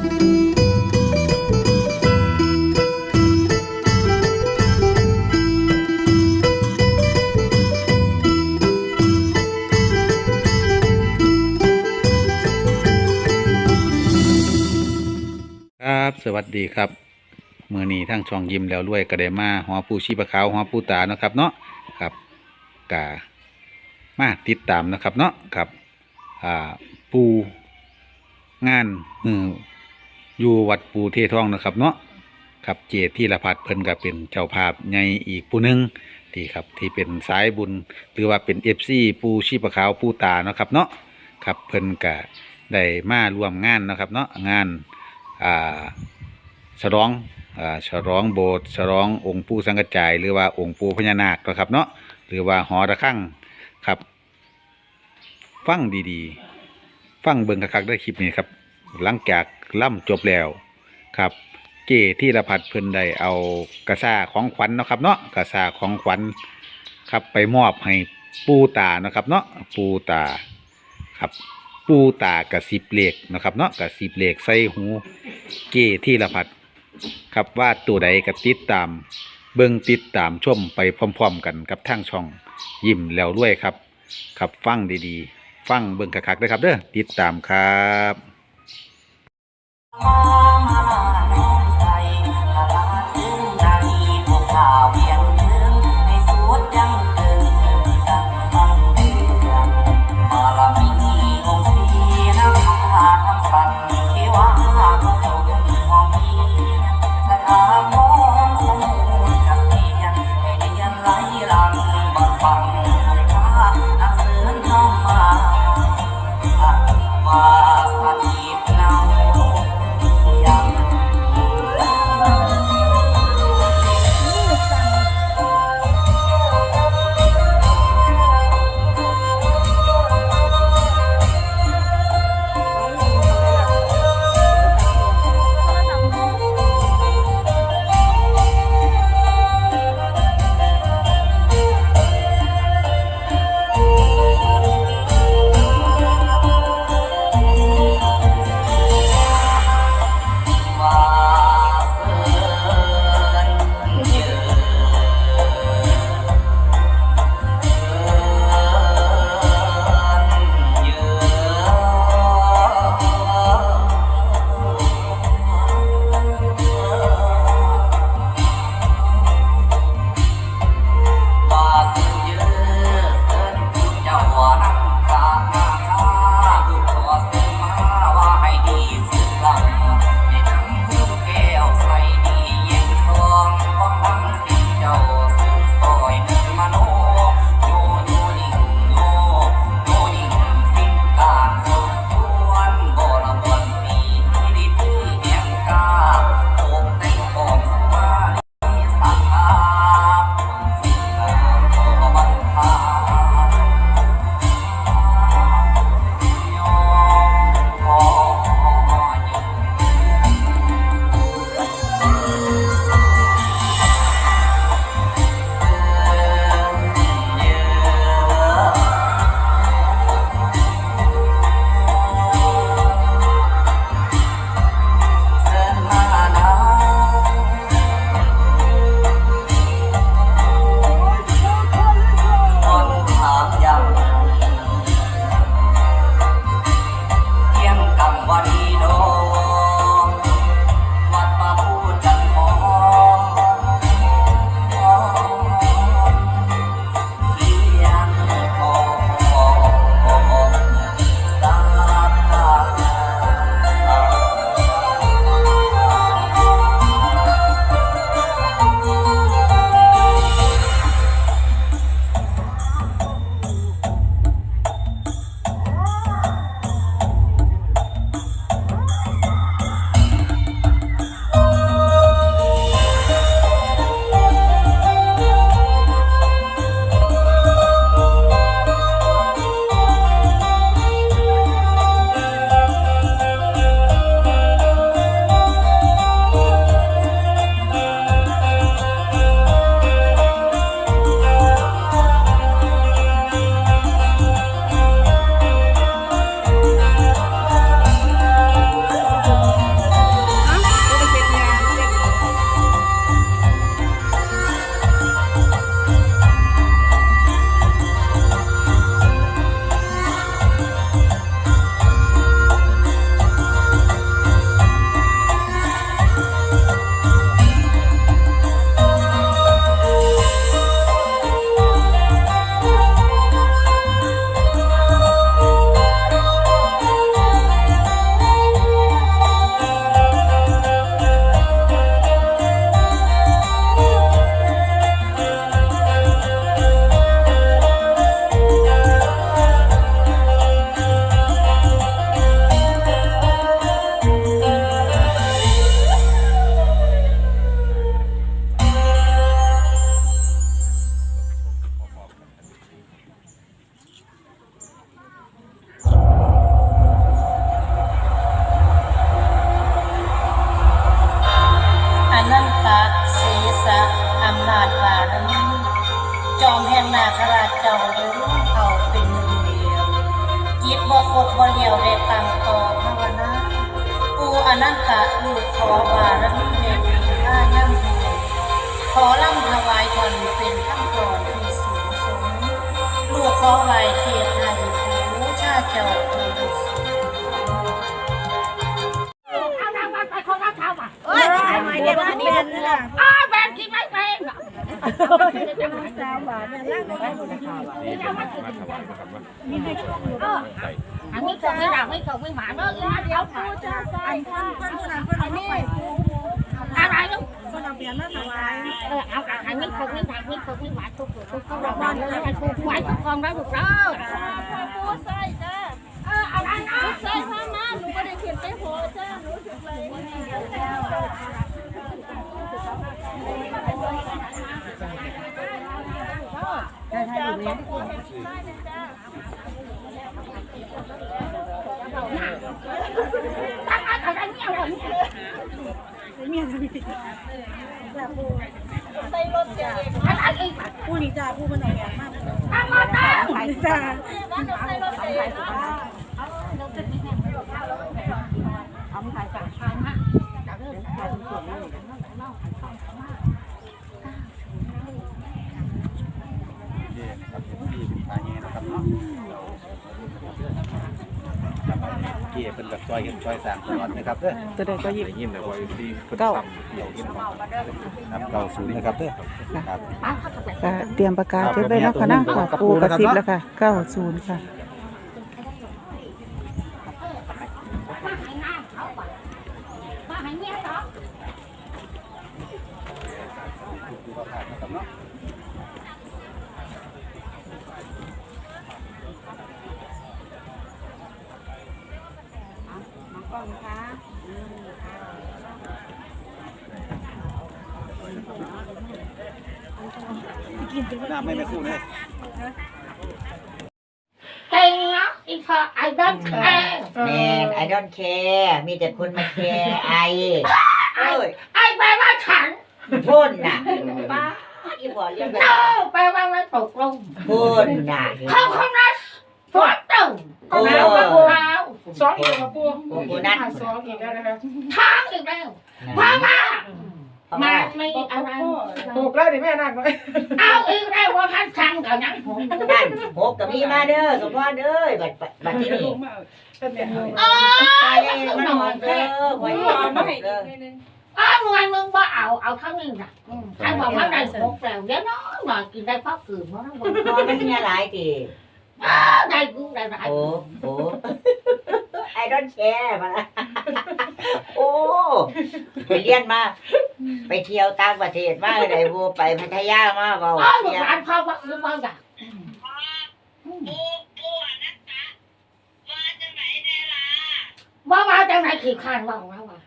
ครับสวัสดีครับเมื่อนี้ทั้งช่องยิ้มแล้วรวยก็ได้มาหอปูชีปะขาวหอปูตานะครับเนาะครับกามาติดตามนะครับเนาะครับอ่าปูงานมือ อยู่วัดปูเททองนะครับเนาะครับเจที่ละพัดเพิ่นก็เป็นเจ้าภาพใหญ่อีกผู้หนึงที่ครับที่เป็นสายบุญ หรือว่าเป็นเอฟซีปูชีปะขาวปูตาเนาะครับเนาะครับเพิ่นก็ได้มาร่วมงานนะครับเนาะงานอ่าฉลองอ่าฉลองโบสถ์ฉลององค์ปู่สังกจาย หรือว่าองค์ปู่พญานาคเนาะครับเนาะหรือว่าหอระฆังครับ ฟังดีๆ ฟังเบิ่งคักๆได้คลิปนี้ครับ หลังจากล่ำจบแล้วครับเจที่ละพัดเพิ่นได้เอากระซ่าของขวัญเนาะครับเนาะกระซ่าของขวัญครับไปมอบให้ปูตานะครับเนาะปูตาครับปูตากระสิบเหล็กนะครับเนาะกระสิบเหล็กใส่หูเกที่ละพัดครับว่าตัวใดก็ติดตาม เบิ่งติดตามชมไปพร้อม ๆ กันกับทางช่องยิ้มแล้วรวยครับ ครับฟังดีๆ ฟังเบิ่งคักๆด้วยครับเด้อติดตามครับ ว่าสัตว์ เนี่ยมันเป็นล่ะอ้าวแบนกินไม่เป็นอะสาวบาทเนี่ยล่างไปหมดเลยค่ะอันนี้จะไม่ด่าไม่ตกไม่หมาเนอะเดี๋ยวพูดจะอันคนคนผู้นั้นคนนี้อะไรลูกคนเอาเปลี่ยนมาถวายเออเอาอันนี้ตกไม่ด่าไม่ตกไม่หมาทุกทุกทุกทุกวันเลยให้ถูกหวยทุกคนได้ถูกแล้วผู้ใส่จ้าเอออะไรนะใส่ผ้ามาหนูก็ได้เขียนไปโหจ้าหนูถึงเลย ตั้งอะไรเนี่ยอะไรเนี่ยใส่รถเสียอะไรอีกผู้นี้จ้าผู้มันเอาอย่างมากทำมาตั้งจ้าใส่รถเสียเอาม่ใส่สามพันฮะจะเริ่มใส่ส่วนนี้เล่าให้ฟังมา เกี่ยเป็นแบบซอยเห็นซอยสามตลอดนะครับเด้อตัวใดก็หยิบยินแต่ว่าที่เพิ่นเก้า ทำเดี๋ยวยินครับเก้าศูนย์นะครับเด้อครับเอาเข้าไปก็เตรียมปากกาจดไว้เนาะค่ะนะค่ะปูกระซิบแล้วค่ะเก้าศูนย์ค่ะ น้ำไม่ไม่คู่เลยเก่งเนาะอีพอไอ้ดันแค่แมนไอดอนแคร์มีแต่คนมาแคร์ไอเอ้ยไอแปลว่าฉัน พ่นน่ะป้าอีบอเรียกโน่แปลว่าไม่ตกลงพ่นน่ะ เขาคนนั้น สวนตึงโอ้แล้วก็เท้าสองอีกแล้วปูโอ้โหนั่นสองอีกแล้วนะครับทางอีกแล้วพ่อมาเพราะมาว่าไม่อะไรถูกแล้วดิแม่นั่งเลยเอาอีกแล้วว่าท่านทำกับยังผมนั่นหกกับมีมาเด้อสมพรเด้อบัดบัดบัดที่นี่เป็นเนี่ยอ๋อไปเลยมันหอกเด้อหวยหอกเด้ออ๋อหน่วยมึงบ่เอาเอาข้างนี้นะใครบอกว่าได้หกแล้วเดี๋ยวน้อยหน่อยกินได้พ่อกืนเพราะนั่นบนพอมันมีห ลายทีได้กูได้ได้โอ้โหไอดอนแคร์มาละโอ้ไปเรียนมา ไปเที่ยวต่างประเทศมาเลยบัวไปพัทยามาเบาอ๋อหนูเที่ยวร้านพ่อว่าอือบ่อยากว่าว่าจังไหนขี้ข้านว่าว่าว่า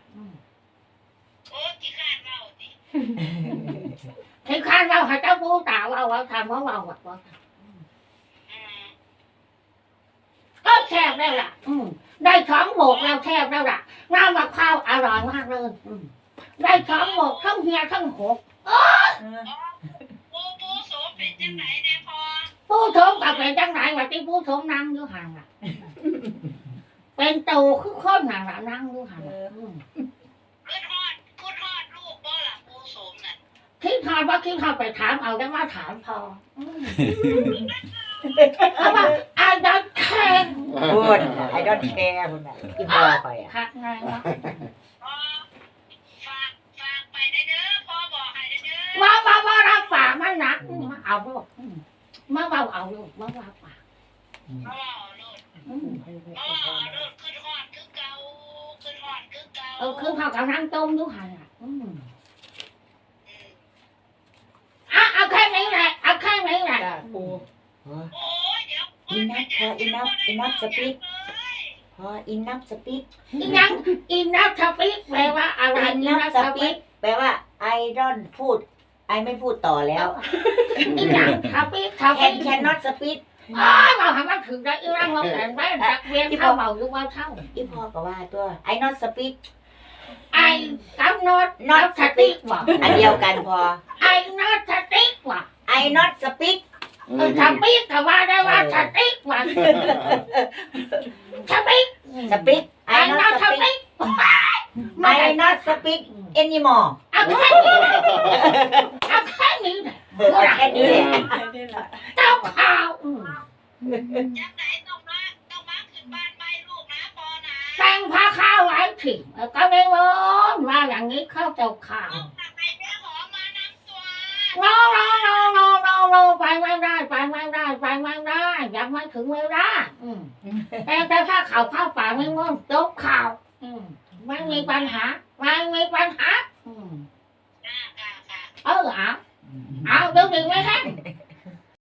ขี้ข้านว่าให้เจ้าผู้ตาว่าว่าทำว่าว่าว่า ว่าก็แทบได้ล่ะ อืมได้ช้องโบกแล้วแทบได้ล่ะน้ำมะพร้าวอร่อยมากเลยอืมได้ช้องโบกทั้งเฮียทั้งหกผู้ชมกับเป็นจังไหนว่าที่ผู้ชมนั่งอยู่ห่างล่ะ เป็นตูคือคนห่างล่ะนั่งอยู่ห่างล่ะอืมคิดทานว่าคิดทานไปถามเอาได้ว่าถามพออืมเพราะว่าอาดัน แข่งพูดไอดอนแคร์พุ่นน่ะที่พ่อไปอะคักไงวะว่าว่าว่ารับฝากมันหนักอืมมาเอาลูกอืมมาเบาเอาลูกมาว่าฝากอืมเออคือเขากำลังต้มอยู่หันอะอืมอะเอาแค่นี้แหละเอาแค่นี้แหละจ้าปูอิน นับพออินนับอินนับสปีกพออินนับสปีกอีนังอีนักทปิกแปลว่าอะไรอินอีนับนักสทปีปิกกแปลว่าไอดอนพูด ไอไม่พูดต่อแล้ว อีนังทปิกทแคปินกแคนนอตสปีกอ๋อเราทำมันถึงได้อีนังเราแต่งแม่จักเวียนเข้าเบาอยู่ว่าเท่าอีพ่อก็ว่าตัวไอนอตสปีกไอ้กำนดนอตสติกว่ะอันเดียวกันพอ ไอ้นอตสติกว่ะไอ I not speak เออสปีกก็ว่าได้ว่า สติ๊กว่าสปีก speak ไอ้ I น้า not ส speak ปีกไม่ได้ I not speak anymore เอาแค่นี้เอาแค่นี้เออเอาแค่นี้แหละเจ้าข่าวอืมแป้งผ้าข้าวไว้ถิแล้วก็ไม่วอนว่าอย่างนี้เข้าเจ้าข่าวโนโนโนโนโน โนไปไม่ได้ไปไม่ได้ไปไม่ได้ยังไม่ถึงเวลาอืมแต่แต่ถ้าข่าวเข้าป่าไม่ง่วงจบข่าวอืมไม่มีปัญหาไม่มีปัญหาอืมเออเอาเอาเดี๋ยวดึงไว้ให้